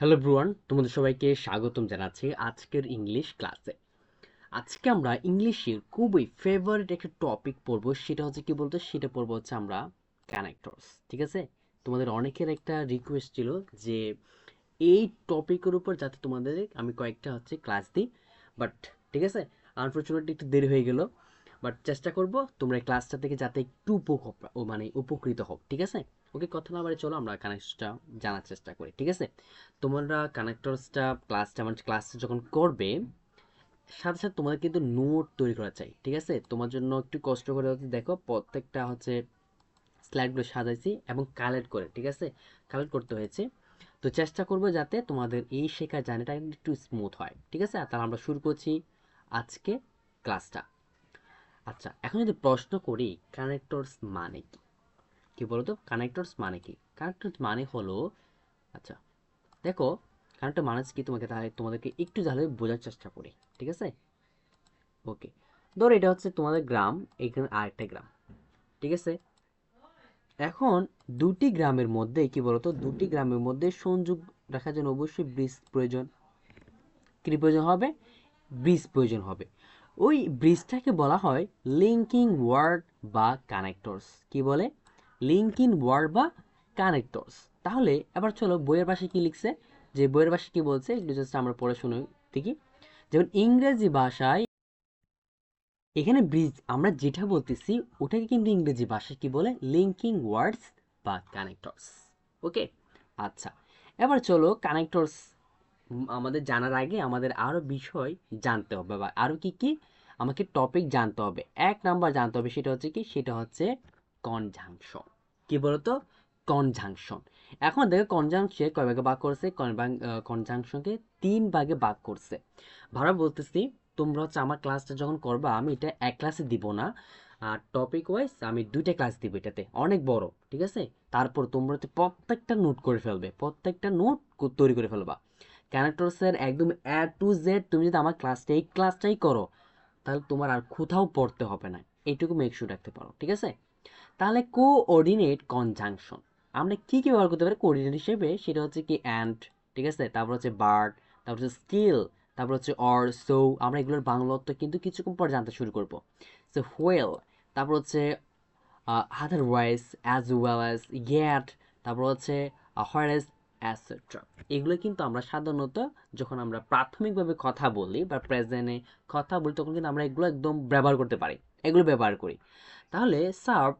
Hello ব্রুয়ান তোমাদের সবাইকে স্বাগতম জানাচ্ছি আজকের ইংলিশ ক্লাসে আজকে আমরা ইংলিশের খুবই ফেভারিট একটা টপিক পড়ব, সেটা হচ্ছে কি বলতো? সেটা পড়ব হচ্ছে আমরা ক্যারেক্টার্স ঠিক আছে? তোমাদের অনেকের একটা রিকোয়েস্ট ছিল যে এই টপিকের উপর যাতে তোমাদের আমি কয়েকটা হচ্ছে ক্লাস দিই বাট ঠিক আছে? আনফর্চুনেটলি একটু দেরি হয়ে গেল বাট চেষ্টা করব তোমরা এই ক্লাসটা থেকে যাতে একটু উপকৃত মানে উপকৃত হোক ঠিক আছে? ওকে কথা না বাড়ি চলো, আমরা কানেক্টটা জানার চেষ্টা করি, ঠিক আছে? তোমরা কানেক্টরসটা ক্লাসটা মানে ক্লাসটা যখন করবে, সাথে সাথে তোমাদের কিন্তু নোট তৈরি করা চাই, ঠিক আছে? তোমার জন্য একটু কষ্ট করে দেখো, প্রত্যেকটা হচ্ছে স্লাইডগুলো সাজাইছি এবং কালেক্ট করে, ঠিক আছে? কালেক্ট করতে হয়েছে। তো চেষ্টা করব যাতে তোমাদের এই শেখার জার্নিটা একটু স্মুথ হয়, ঠিক আছে? তাহলে আমরা শুরু করছি আজকে ক্লাসটা আচ্ছা এখন যদি প্রশ্ন করি কানেক্টরস মানে কি? কি বলতো? কানেক্টরস মানে কি? কানেক্টরস মানে হলো আচ্ছা দেখো কানেক্টর মানে কি? তোমাকে তাহলে তোমাদেরকে একটু তাহলে বোঝার চেষ্টা করি, ঠিক আছে? ওকে ধরো এটা হচ্ছে তোমাদের গ্রাম, এখানে আরেকটা গ্রাম, ঠিক আছে? এখন দুটি গ্রামের মধ্যে, কি বলতো? দুটি গ্রামের মধ্যে সংযোগ রাখার জন্য অবশ্যই ব্রিজ প্রয়োজন। কী প্রয়োজন হবে? ব্রিজ প্রয়োজন হবে। ওই ব্রিজটাকে বলা হয় লিঙ্কিং ওয়ার্ড বা কানেক্টরস কি বলে? লিঙ্কিং ওয়ার্ড বা কানেক্টরস। তাহলে এবার চলো বইয়ের পাশে কি লিখছে? যে বইয়ের পাশে কি বলছে, একটু জাস্ট আমরা পড়ে শুনে দেখি। যেমন ইংরেজি ভাষায় এখানে ব্রিজ আমরা যেটা বলতেছি ওটাকে কিন্তু ইংরেজি ভাষায় কি বলে? লিঙ্কিং ওয়ার্ডস বা কানেক্টরস ওকে আচ্ছা এবার চলো কানেক্টরস আমাদের জানার আগে আমাদের আরও বিষয় জানতে হবে বা আরও কি কি? আমাকে টপিক জানতে হবে। এক নাম্বার জানতে হবে, সেটা হচ্ছে কি? সেটা হচ্ছে কনজাংশন কি বলতো? কনজাংশন এখন দেখো কনজাংশন কয় ভাগে ভাগ করছে? কনজাংশনকে তিন ভাগে ভাগ করছে। ভালো বলতেছি, তোমরা হচ্ছে আমার ক্লাসটা যখন করবা, আমি এটা এক ক্লাসে দিব না। আর টপিক ওয়াইজ আমি দুইটা ক্লাস দিব এটাতে। অনেক বড়, ঠিক আছে? তারপর তোমরা হচ্ছে প্রত্যেকটা নোট করে ফেলবে। প্রত্যেকটা নোট তৈরি করে ফেলবা। ক্যারেক্টার্সের একদম এ টু জেড তুমি যদি আমার ক্লাসটা এই ক্লাসটাই করো, তাহলে তোমার আর কোথাও পড়তে হবে না। এইটুকু মেক রাখতে পারো, ঠিক আছে? তাহলে কোঅর্ডিনেট কনজাংশন আমরা কী কী ব্যবহার করতে পারি কোঅর্ডিনেট হিসেবে? সেটা হচ্ছে কি অ্যান্ড ঠিক আছে? তারপর হচ্ছে বার্ড তারপর হচ্ছে স্কিল তারপর হচ্ছে অর সো আমরা এগুলোর বাংলা অর্থ কিন্তু কিছুক্ষণ পর জানতে শুরু করব। সো হোয়েল তারপর হচ্ছে otherwise as well as yet তারপর হচ্ছে হোয়ারেস অ্যাসেট্রা এগুলো কিন্তু আমরা সাধারণত যখন আমরা প্রাথমিকভাবে কথা বলি বা প্রেজেন্টে কথা বলি, তখন কিন্তু আমরা এগুলো একদম ব্যবহার করতে পারি। এগুলো ব্যবহার করি। তাহলে সার্ভ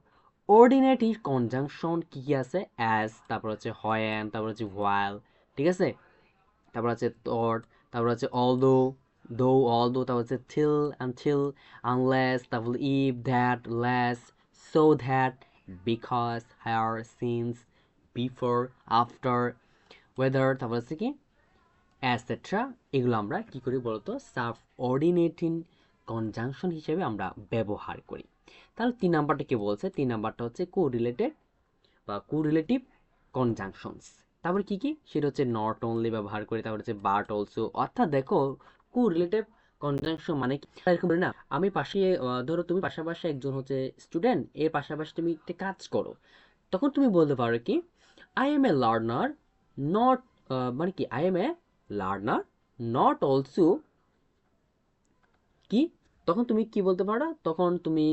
অর্ডিনেটিভ কনজাংশন কী কী আছে? অ্যাজ তারপর হচ্ছে হয় হয়েন তারপর হচ্ছে হোয়াইল ঠিক আছে? তারপর হচ্ছে থট তারপর হচ্ছে অল দো দো অল দো তারপর হচ্ছে থিল আনথিল আনলেস তারপর if that lest so that because higher since before after whether তারপর হচ্ছে কি? অ্যাসেট্রা এগুলো আমরা কি করি বলতো? সাব অর্ডিনেটিং কনজাংশন হিসেবে আমরা ব্যবহার করি। তাহলে তিন নাম্বারটা কি বলছে? তিন নাম্বারটা হচ্ছে কো রিলেটেড বা কো রিলেটিভ কনজাংশনস তারপরে কি কি? সেটা হচ্ছে নট অনলি ব্যবহার করি, তারপর হচ্ছে বাট অলসো অর্থাৎ দেখো কো রিলেটিভ কনজাংশন মানে কি? এরকম না, আমি পাশে ধরো তুমি পাশাপাশি একজন হচ্ছে স্টুডেন্ট এর পাশাপাশি তুমি একটা কাজ করো। তখন তুমি বলতে পারো কি I am a learner not মানে কি? I am a learner not also কি? তখন তুমি কি বলতে পারো? তখন তুমি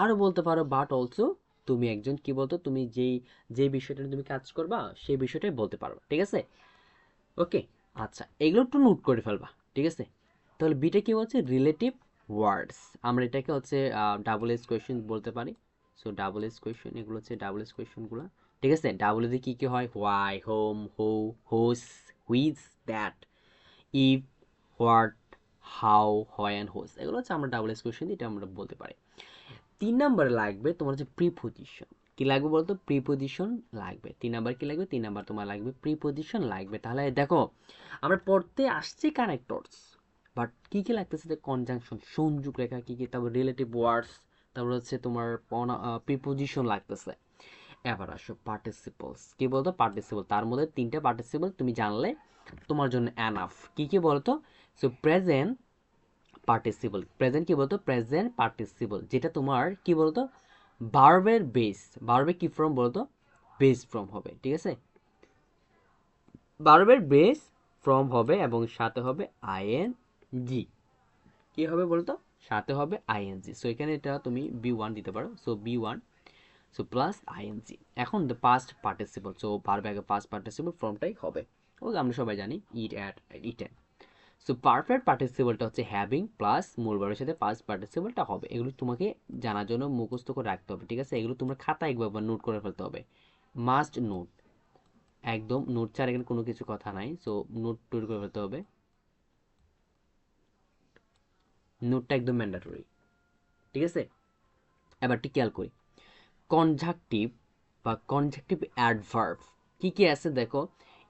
আরও বলতে পারো বাট অলসো তুমি একজন কি বলতো? তুমি যেই যে বিষয়টা তুমি কাজ করবা, সেই বিষয়টাই বলতে পারো ঠিক আছে? ওকে আচ্ছা এগুলো একটু নোট করে ফেলবা, ঠিক আছে? তাহলে বিটা কি বলছে? রিলেটিভ ওয়ার্ডস আমরা এটাকে হচ্ছে ডাবল এস কোয়েশ্চেন বলতে পারি। সো ডাবল এস কোয়েশ্চেন এগুলো হচ্ছে ডাবল এস কোয়েশ্চেনগুলো ঠিক আছে? ডাবল দিয়ে কী কী হয়? Why whom who whose which that if what how, হয় অ্যান্ড হোস, এগুলো হচ্ছে আমরা ডাবল এস কোয়েশ্চেন এটা আমরা বলতে পারি। তিন নাম্বার লাগবে তোমার হচ্ছে প্রিপোজিশন কি লাগবে বলতো? প্রিপোজিশন লাগবে। তিন নাম্বার কি লাগবে? তিন নাম্বার তোমার লাগবে প্রিপোজিশন লাগবে। তাহলে দেখো, আমরা পড়তে আসছি কানেক্টরস বাট কী কী লাগতেছে? যে কনজাংশন সংযোগ রেখা কী কী, তারপর রিলেটিভ ওয়ার্ডস তারপর হচ্ছে তোমার প্রিপোজিশন লাগতেছে। এবার আসো পার্টিসিপলস কি বলতো? পার্টিসিপল তার মধ্যে তিনটা পার্টিসিপল তুমি জানলে তোমার জন্য অ্যানাফ কি কি বলতো? সো প্রেজেন্ট পার্টিসিপল প্রেজেন্ট কি বলতো? প্রেজেন্ট পার্টিসিপল যেটা তোমার কি বলতো? ভার্বের বেস ভার্বে কি ফর্ম বলতো? বেস ফর্ম হবে, ঠিক আছে? ভার্বের বেস ফ্রম হবে এবং সাথে হবে আইএন জি কি হবে বলতো? সাথে হবে আইএনজি সো এখানে এটা তুমি বি ওয়ান দিতে পারো। So V one so plus ING এখন the past participle so verb আগে পাস্ট পার্টিসিপল ফর্মটাই হবে। ওকে আমরা সবাই জানি eat ate eaten so perfect পার্টিসিপলটা হচ্ছে হ্যাভিং প্লাস মূল ভার্বের সাথে পাস্ট পার্টিসিপলটা হবে। এগুলো তোমাকে জানার জন্য মুখস্থ করে রাখতে হবে, ঠিক আছে? এগুলো তোমরা খাতা একবার নোট করে ফেলতে হবে। মাস্ট নোট একদম নোট ছাড়া এখানে কোনো কিছু কথা নাই। সো নোট তৈরি করে ফেলতে হবে। নোটটা একদম ম্যান্ডাটরি ঠিক আছে? এবার একটু খেয়াল করি। কনজাকটিভ বা কনজাকটিভ অ্যাডভার্ব কি কি আছে দেখো?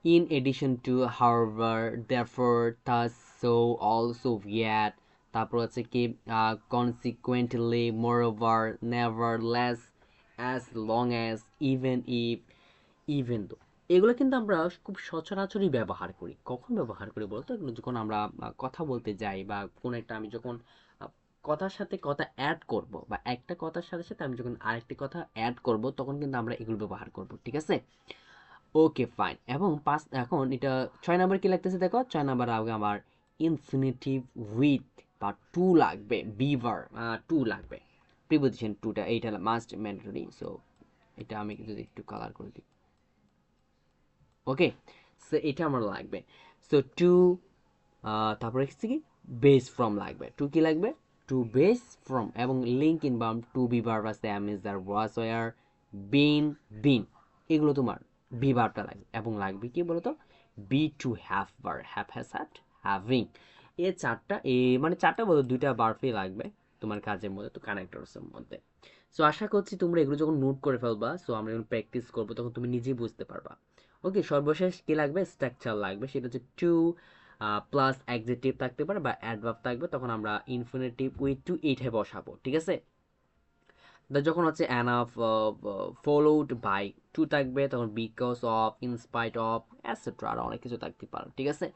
In addition to however therefore thus so also yet তারপর আছে কি consequently moreover nevertheless as long as even if even দো এগুলো কিন্তু আমরা খুব সচরাচরই ব্যবহার করি। কখন ব্যবহার করি বলতো? এগুলো যখন আমরা কথা বলতে যাই বা কোনো একটা আমি যখন কথার সাথে কথা অ্যাড করব বা একটা কথার সাথে সাথে আমি যখন আরেকটি কথা অ্যাড করব, তখন কিন্তু আমরা এগুলো ব্যবহার করব, ঠিক আছে? ওকে ফাইন এবং পাঁচ, এখন এটা ছয় নাম্বার কি লাগতেছে দেখো? ছয় নাম্বার আগে আমার ইনফিনিটিভ উইথ বা টু লাগবে বিভার টু লাগবে। প্রিপোজিশন টুটা এইটা মাস্ট ম্যান্ডেটরি সো এটা আমি যদি একটু কালার করে দিই। ওকে সো এটা আমার লাগবে। সো টু তারপরে হচ্ছে কি বেস ফ্রম লাগবে। টু কি লাগবে? টু বেস ফ্রম এবং লিঙ্ক ইন বাম টু বি ভার্ব আছে অ্যাম ইজ দার ওয়াজ ওয়ার বিন বিন এগুলো তোমার বি ভার্বটা লাগবে, এবং লাগবে কি বলতো? বি টু হ্যাভ বার হ্যাভ হ্যাজ হ্যাট হ্যাভিং এ চারটা, এ মানে চারটা বলতে দুইটা বার্ফই লাগবে তোমার কাজের মধ্যে, তো কানেক্টরসের মধ্যে। সো আশা করছি তোমরা এগুলো যখন নোট করে ফেলবা সো আমরা যখন প্র্যাকটিস করব, তখন তুমি নিজেই বুঝতে পারবা। ওকে সর্বশেষ কি লাগবে? স্ট্রাকচার লাগবে। সেটা হচ্ছে টু প্লাস অ্যাডজেক্টিভ থাকতে পারে বা অ্যাডভার্ব থাকবে, তখন আমরা ইনফিনিটিভ উইথ টু এইটাই বসাবো, ঠিক আছে? যখন হচ্ছে an of followed by to থাকবে, তখন because of in spite of etcetera আর অনেক কিছু থাকতে পারে, ঠিক আছে?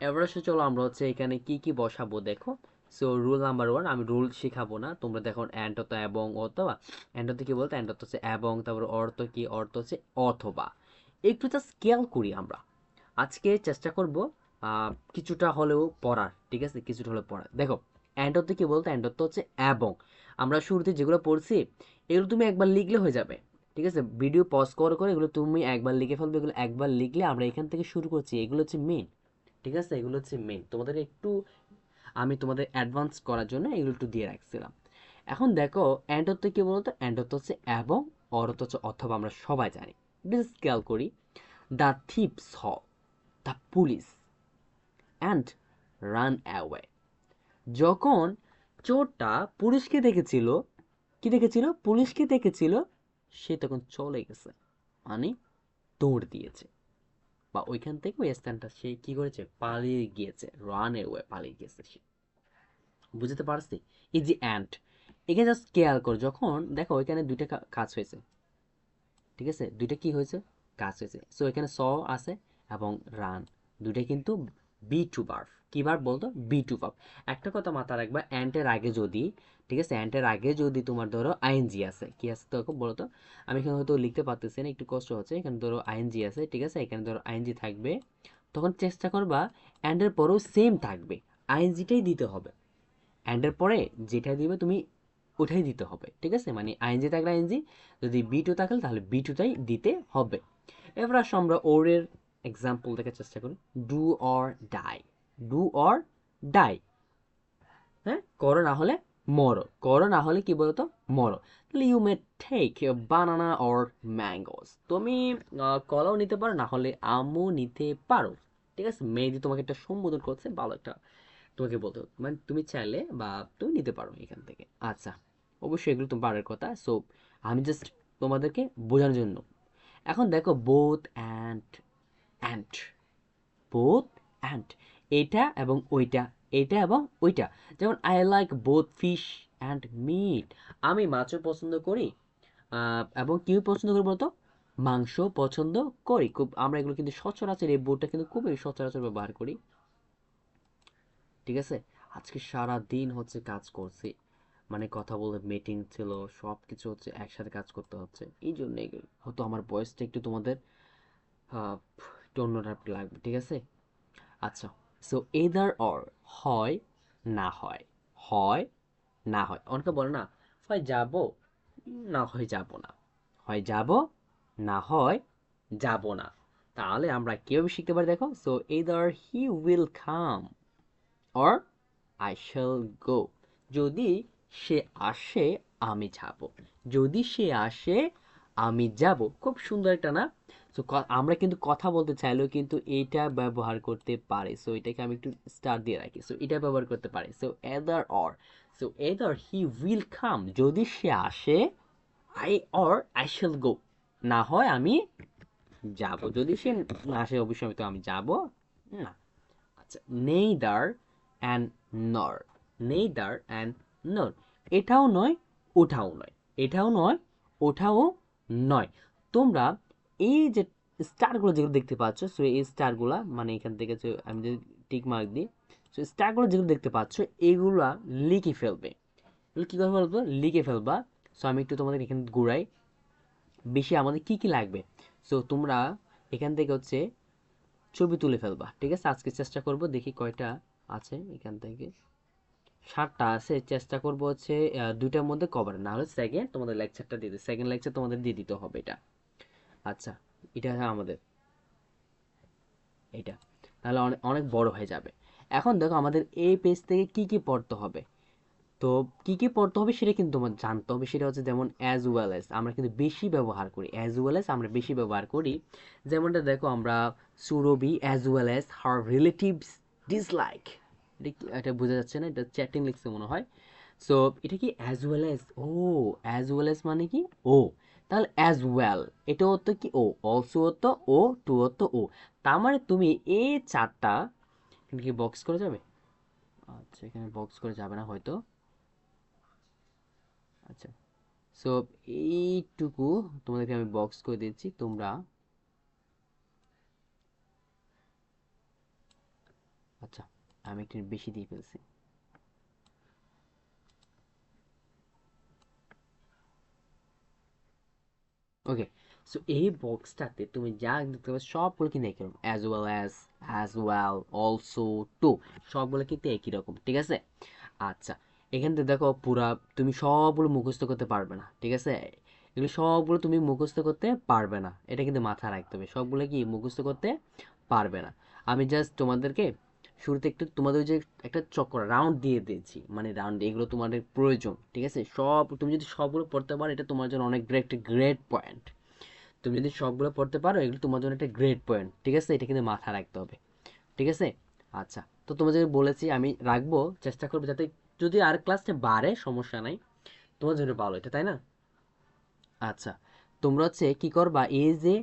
এবার হচ্ছে চলো, আমরা হচ্ছে এখানে কি কি বসাবো দেখো? সো রুল নাম্বার ওয়ান আমি রুল শেখাবো না। তোমরা দেখো অ্যান্ড তো এবং অথবা অ্যান্ড কি বলতো? অ্যান্ড হচ্ছে এবং, তারপর অর্থ কি? অর্থ হচ্ছে অথবা। একটু জাস্ট খেয়াল করি আমরা। আজকে চেষ্টা করব কিছুটা হলেও পড়ার, ঠিক আছে? কিছুটা হলেও পড়ার। দেখো অ্যান্ডতে কি বলতো? অ্যান্ডতে হচ্ছে এবং। আমরা শুরুতে যেগুলো পড়ছি, এগুলো তুমি একবার লিখলে হয়ে যাবে। ঠিক আছে? ভিডিও পজ করে করে এগুলো তুমি একবার লিখে ফেলবে। এগুলো একবার লিখলে আমরা এখান থেকে শুরু করছি। এগুলো হচ্ছে মেন ঠিক আছে? এগুলো হচ্ছে মেন তোমাদের একটু, আমি তোমাদের অ্যাডভান্স করার জন্য এগুলো একটু দিয়ে রাখছিলাম। এখন দেখো অ্যান্ডতে কি বলতো? অ্যান্ডতে হচ্ছে এবং অরত হচ্ছে অথবা আমরা সবাই জানি। বিশেষ খেয়াল করি। দ্য থিপস হ the police and run away যখন চোরটা পুলিশকে দেখেছিল, কি দেখেছিল? পুলিশকে দেখেছিল, সে তখন চলে গেছে। মানে দৌড় দিয়েছে। বা ওইখান থেকে ওই স্থানটা সে কি করেছে? পালিয়ে গিয়েছে। রান ওয়ে পালিয়ে গিয়েছে সে। বুঝতে পারছি? এই যে অ্যান্ট এখানে জাস্ট খেয়াল কর, যখন দেখো ওইখানে দুইটা কাজ হয়েছে। ঠিক আছে? দুইটা কি হয়েছে? কাজ হয়েছে। সো এখানে স আছে এবং রান দুইটা কিন্তু বি টু বার্ফ কি বার বলতো? বি টু বার্ফ একটা কথা মাথায় রাখবা অ্যান্টের আগে যদি ঠিক আছে? অ্যান্ডের আগে যদি তোমার ধরো আইএনজি আছে, কি আছে তো বলো তো আমি এখানে হয়তো লিখতে পারতেছি না, একটু কষ্ট হচ্ছে। এখানে ধরো আইএনজি আছে, ঠিক আছে? এখানে ধরো আইএনজি থাকবে। তখন চেষ্টা করবা অ্যান্ডের পরেও সেম থাকবে। আইএনজিটাই দিতে হবে। অ্যান্ডের পরে যেটা দিবে তুমি ওটাই দিতে হবে, ঠিক আছে? মানে আইএনজি থাকলে আইএনজি যদি বি টু থাকলে তাহলে বি টুটাই দিতে হবে। এবার আসো আমরা ওরের এক্সাম্পল দেখার চেষ্টা করি। Do or die do or die হ্যাঁ? করো না হলে মরো করো না হলে কি বলতো? মরো you may take banana or mangoes তুমি কলাও নিতে পারো, না হলে আমও নিতে পারো। ঠিক আছে? মেয়েদি তোমাকে একটা সম্বোধন করছে, ভালো একটা তোমাকে বলতে। মানে তুমি চাইলে বা তুমি নিতে পারো এখান থেকে। আচ্ছা অবশ্যই এগুলো তোমার পারার কথা। সো আমি জাস্ট তোমাদেরকে বোঝানোর জন্য। এখন দেখো both and and both and এটা এবং ওইটা। এটা এবং ওইটা। যেমন I like both fish and meat আমি মাছও পছন্দ করি এবং কি পছন্দ করি বলতো? মাংস পছন্দ করি। খুব, আমরা এগুলো কিন্তু সচরাচর, এই বোর্ডটা কিন্তু খুবই সচরাচর ব্যবহার করি। ঠিক আছে? আজকে সারা দিন হচ্ছে কাজ করছি। মানে কথা বলে মিটিং ছিল সব কিছু হচ্ছে একসাথে কাজ করতে হচ্ছে। এই জন্য হয়তো আমার বয়সটা একটু তোমাদের একটু অন্য লাগবে। ঠিক আছে? আচ্ছা। সো এদার অর হয়, না হয়। হয়, না হয়। অনেকে বলে না, হয় যাব, না হয় যাব না। হয় যাব, না হয় যাব না। তাহলে আমরা কীভাবে শিখতে পারি দেখো? So either he will come or I shall go যদি সে আসে, আমি যাব। যদি সে আসে, আমি যাব। খুব সুন্দর একটা না সো আমরা কিন্তু কথা বলতে চাইলেও কিন্তু এইটা ব্যবহার করতে পারে। সো এটাকে আমি একটু স্টার দিয়ে রাখি। সো এটা ব্যবহার করতে পারে। So either or so either he will come যদি সে আসে I or I shall go না হয় আমি যাব। যদি সে না আসে অবশ্যই আমি তো আমি যাব। না। আচ্ছা neither and nor neither and nor এটাও নয় ওঠাও নয়। এটাও নয় ওঠাও নয়। তোমরা এই যে স্টারগুলো যেগুলো দেখতে পাচ্ছ সো এই স্টারগুলো মানে এখান থেকে যে আমি যদি টিক মার্ক দিই সো স্টারগুলো যেগুলো দেখতে পাচ্ছ, এগুলা লিখে ফেলবে। এগুলো কী করে ফেলব লিখে ফেলবা। সো আমি একটু তোমাদের এখানে ঘুরাই। বেশি আমাদের কি কি লাগবে? সো তোমরা এখান থেকে হচ্ছে ছবি তুলে ফেলবা, ঠিক আছে? আজকে চেষ্টা করব, দেখি কয়টা আছে এখান থেকে। সাতটা আছে, চেষ্টা করব হচ্ছে দুইটার মধ্যে কভার না হলে সেকেন্ড তোমাদের লেকচারটা দিয়ে দিই সেকেন্ড লেকচার তোমাদের দিয়ে দিতে হবে এটা। আচ্ছা এটা আমাদের। এটা তাহলে অনেক অনেক বড় হয়ে যাবে। এখন দেখো আমাদের এই পেজ থেকে কি কি পড়তে হবে? তো কি কি পড়তে হবে সেটা কিন্তু তোমার জানতে হবে। সেটা হচ্ছে যেমন অ্যাজ ওয়েল এস আমরা কিন্তু বেশি ব্যবহার করি। অ্যাজ ওয়েল এস আমরা বেশি ব্যবহার করি। যেমনটা দেখো আমরা Surabhi as well as her relatives dislike এটা এটা বোঝা যাচ্ছে না? এটা চ্যাটিং লিখছে মনে হয়। সো এটা কি অ্যাজ ওয়েল এস ও অ্যাজ ওয়েল এস মানে কি? ও। তাহলে অ্যাজ ওয়েল এটা হতো কি ও অলসো হতো ও টু হতো ও তার মানে তুমি এই চারটা, এখানে কি বক্স করে যাবে? আচ্ছা এখানে বক্স করে যাবে না হয়তো। আচ্ছা সো এইটুকু তোমাদেরকে আমি বক্স করে দিচ্ছি, তোমরা আচ্ছা আমি একটু বেশি দিয়ে ফেলছি। ওকে সো এই বক্সটাতে তুমি যা দেখতে পাবে সবগুলো কিন্তু একই রকম as well as as well also too সবগুলো কিন্তু একই রকম, ঠিক আছে? আচ্ছা এখান থেকে দেখো পুরা, তুমি সবগুলো মুখস্থ করতে পারবে না, ঠিক আছে? এগুলো সবগুলো তুমি মুখস্থ করতে পারবে না, এটা কিন্তু মাথায় রাখতে হবে, সবগুলো কি মুখস্থ করতে পারবে না। আমি জাস্ট তোমাদেরকে শুরুতে একটু তোমাদের যে একটা চক্র রাউন্ড দিয়ে দিয়েছি। মানে রাউন্ড এগুলো তোমাদের প্রয়োজন, ঠিক আছে? সব, তুমি যদি সবগুলো পড়তে পারো, এটা তোমার জন্য অনেক গ্রেট গ্রেট পয়েন্ট তুমি যদি সবগুলো পড়তে পারো, এগুলো তোমার জন্য একটা গ্রেট পয়েন্ট ঠিক আছে? এটা কিন্তু মাথায় রাখতে হবে, ঠিক আছে? আচ্ছা তো তোমাদের বলেছি, আমি রাখব, চেষ্টা করব যাতে যদি আর ক্লাসটা বাড়ে, সমস্যা নাই, তোমার জন্য ভালো এটা, তাই না? আচ্ছা তোমরা হচ্ছে কি করবা, এই যে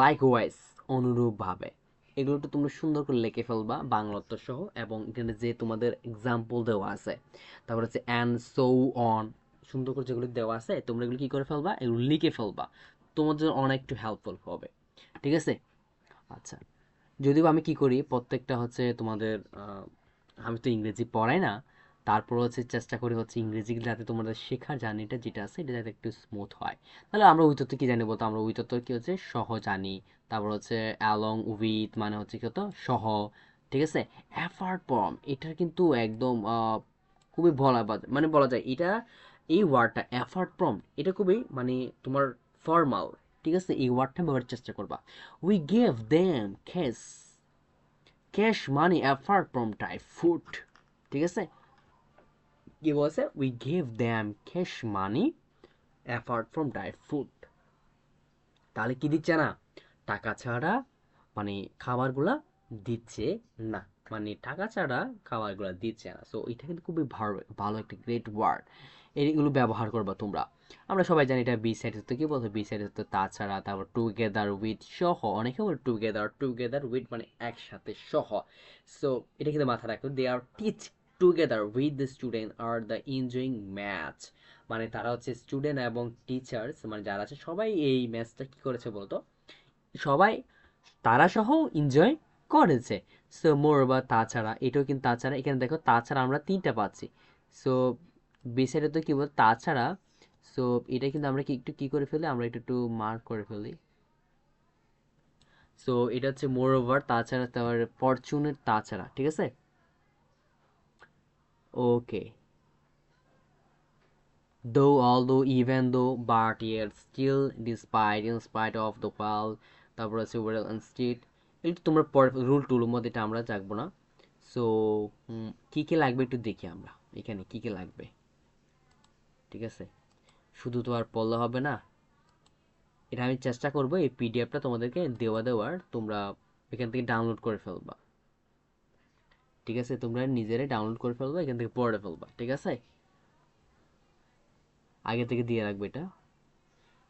লাইক ওয়াইজ অনুরূপভাবে এগুলো তো তোমরা সুন্দর করে লিখে ফেলবা বাংলা বাংলাত্ব সহ এবং এখানে যে তোমাদের এক্সাম্পল দেওয়া আছে, তারপর হচ্ছে অ্যান্ড সো অন সুন্দর করে যেগুলো দেওয়া আছে, তোমরা এগুলো কী করে ফেলবা? এগুলো লিখে ফেলবা। তোমার জন্য একটু হেল্পফুল হবে, ঠিক আছে? আচ্ছা যদিও আমি কি করি, প্রত্যেকটা হচ্ছে তোমাদের আমি তো ইংরেজি পড়াই না, তারপর হচ্ছে চেষ্টা করি হচ্ছে ইংরেজি যাতে তোমাদের শেখার জার্নিটা যেটা আছে, এটা যাতে একটু স্মুথ হয়। তাহলে আমরা উইতত্ব কি জানি বলতো? আমরা উইতত্ব কি হচ্ছে সহ জানি। তারপর হচ্ছে অ্যালং উইথ মানে হচ্ছে কি হতো? সহ, ঠিক আছে? অ্যাফার্ট ফর্ম এটার কিন্তু একদম খুবই বলা মানে বলা যায়, এটা, এই ওয়ার্ডটা অ্যাফার্ট ফর্ম এটা খুবই মানে তোমার ফর্মাল ঠিক আছে? এই ওয়ার্ডটা ব্যবহার চেষ্টা করবা। We gave them cash cash money apart from tie food ঠিক আছে? কি বলছে? We gave them cash money apart from tie food তাহলে কি দিচ্ছে না? টাকা ছাড়া মানে খাবারগুলা দিচ্ছে না। মানে টাকা ছাড়া খাবারগুলো দিচ্ছে না। সো এটা কিন্তু খুবই ভালো ভালো একটা গ্রেট ওয়ার্ড এইগুলো ব্যবহার করবা তোমরা। আমরা সবাই জানি এটা বি সাইড হতো কি বলতো? বি সাইড হতো তাছাড়া, তারপর টুগেদার উইথ সহ। অনেকে বলে টুগেদার টুগেদার উইথ মানে একসাথে সহ। সো এটা কিন্তু মাথায় রাখতো they are teach together with the student are the enjoying much মানে তারা হচ্ছে স্টুডেন্ট এবং টিচার্স মানে যারা আছে, সবাই এই ম্যাচটা কী করেছে বলতো? সবাই তারা সহ এনজয় করেছে। সো মোর বা তাছাড়া, এটাও কিন্তু তাছাড়া, এখানে দেখো তাছাড়া আমরা তিনটা পাচ্ছি। সো বিসাইডে তো কী বল তাছাড়া সো এটা কিন্তু আমরা কি একটু কী করে ফেলি? আমরা একটু একটু মার্ক করে ফেলি। সো এটা হচ্ছে মোর ওভার তাছাড়া তার ফরচুনের তাছাড়া, ঠিক আছে? Okay though, although, even though, but yet still, despite, in spite of the while তারপর আছে well instead একটু তোমরা পরে রুল টুলের মধ্যে এটা আমরা যাকবো না। সো কি কি লাগবে একটু দেখি আমরা, এখানে কি কি লাগবে। ঠিক আছে? শুধু তো আর পড়লে হবে না। এটা আমি চেষ্টা করব এই পিডিএফটা তোমাদেরকে দেওয়া দেওয়ার, তোমরা এখান থেকে ডাউনলোড করে ফেলবা। ঠিক আছে? তোমরা নিজেরাই ডাউনলোড করে ফেলবা, এখান থেকে পড়ে ফেলবা। ঠিক আছে? আগে থেকে দিয়ে রাখবে এটা।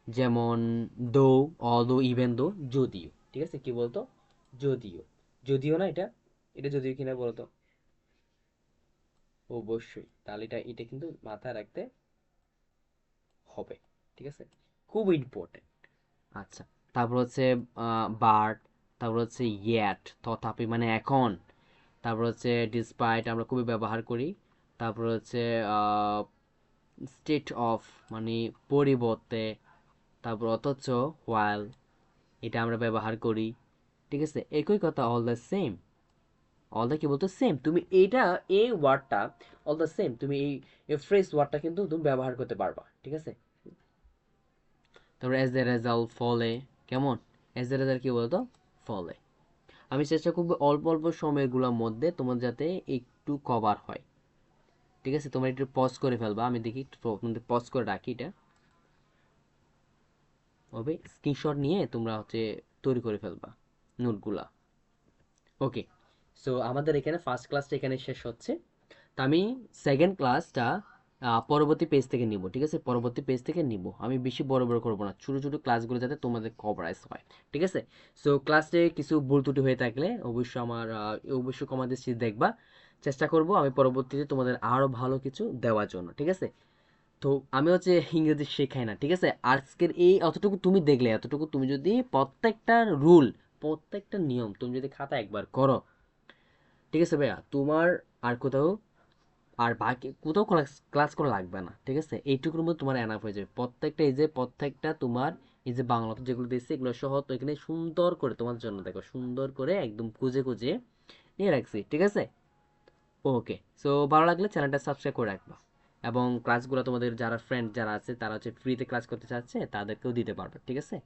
যেমন দো দো ইভেন দো, যদিও, ঠিক আছে? কি বলতো? যদিও। যদিও না এটা? এটা যদিও কিনা বলতো? অবশ্যই। তাহলে এটা এটা কিন্তু মাথায় রাখতে হবে, ঠিক আছে? খুব ইম্পর্টেন্ট আচ্ছা তারপর হচ্ছে বার্ড তারপর হচ্ছে ইয়েট তথাপি মানে এখন। তারপর হচ্ছে ডিসপাইট আমরা খুবই ব্যবহার করি। তারপর হচ্ছে স্টেট অফ মানে পরিবর্তে তারপর অথচ ওয়াইল এটা আমরা ব্যবহার করি, ঠিক আছে? একই কথা all the same all the কি বলতো? সেম তুমি এইটা, এই ওয়ার্ডটা অল দ্য সেম তুমি এই ফ্রেশ ওয়ার্ডটা কিন্তু তুমি ব্যবহার করতে পারবা, ঠিক আছে? তারপর অ্যাজ দ্য রেজাল্ট ফলে, কেমন? অ্যাজ দ্য রেজাল্ট কি বলতো? ফলে। আমি চেষ্টা করব অল্প অল্প সময়গুলোর মধ্যে তোমার যাতে একটু কভার হয়। ঠিক আছে? তোমরা একটু পজ করে ফেলবা। আমি দেখি একটু পজ করে রাখি এটা। হবে। স্ক্রিনশট নিয়ে তোমরা হচ্ছে তৈরি করে ফেলবা নোটগুলা। ওকে সো আমাদের এখানে ফার্স্ট ক্লাসটা এখানে শেষ হচ্ছে। তো আমি সেকেন্ড ক্লাসটা পরবর্তী পেজ থেকে নিব, ঠিক আছে? পরবর্তী পেজ থেকে নিব। আমি বেশি বড় বড় করব না, ছোটো ছোটো ক্লাসগুলো যাতে তোমাদের কভারাইজ হয়, ঠিক আছে? সো ক্লাসে কিছু ভুল ত্রুটি হয়ে থাকলে অবশ্যই আমার অবশ্যই কমাদের দেখবা। চেষ্টা করব আমি পরবর্তীতে তোমাদের আরও ভালো কিছু দেওয়ার জন্য, ঠিক আছে? তো আমি হচ্ছে ইংরেজি শেখাই না, ঠিক আছে? আজকের এই অতটুকু তুমি দেখলে, এতটুকু তুমি যদি প্রত্যেকটা রুল প্রত্যেকটা নিয়ম তুমি যদি খাতা একবার করো, ঠিক আছে ভাইয়া? তোমার আর কোথাও, আর বাকি কোথাও ক্লাস করা লাগবে না, ঠিক আছে? এইটুকুর মধ্যে তোমার এনাফ হয়ে যাবে। প্রত্যেকটা এই যে, প্রত্যেকটা তোমার এই যে বাংলা যেগুলো দিচ্ছে এগুলো সহ তো এখানে সুন্দর করে তোমার জন্য দেখো, সুন্দর করে একদম খুঁজে খুঁজে নিয়ে রাখছি, ঠিক আছে? ওকে সো ভালো লাগলে চ্যানেলটা সাবস্ক্রাইব করে রাখবা। এবং ক্লাসগুলো তোমাদের যারা ফ্রেন্ড যারা আছে, তারা হচ্ছে ফ্রিতে ক্লাস করতে চাচ্ছে, তাদেরকেও দিতে পারবে, ঠিক আছে?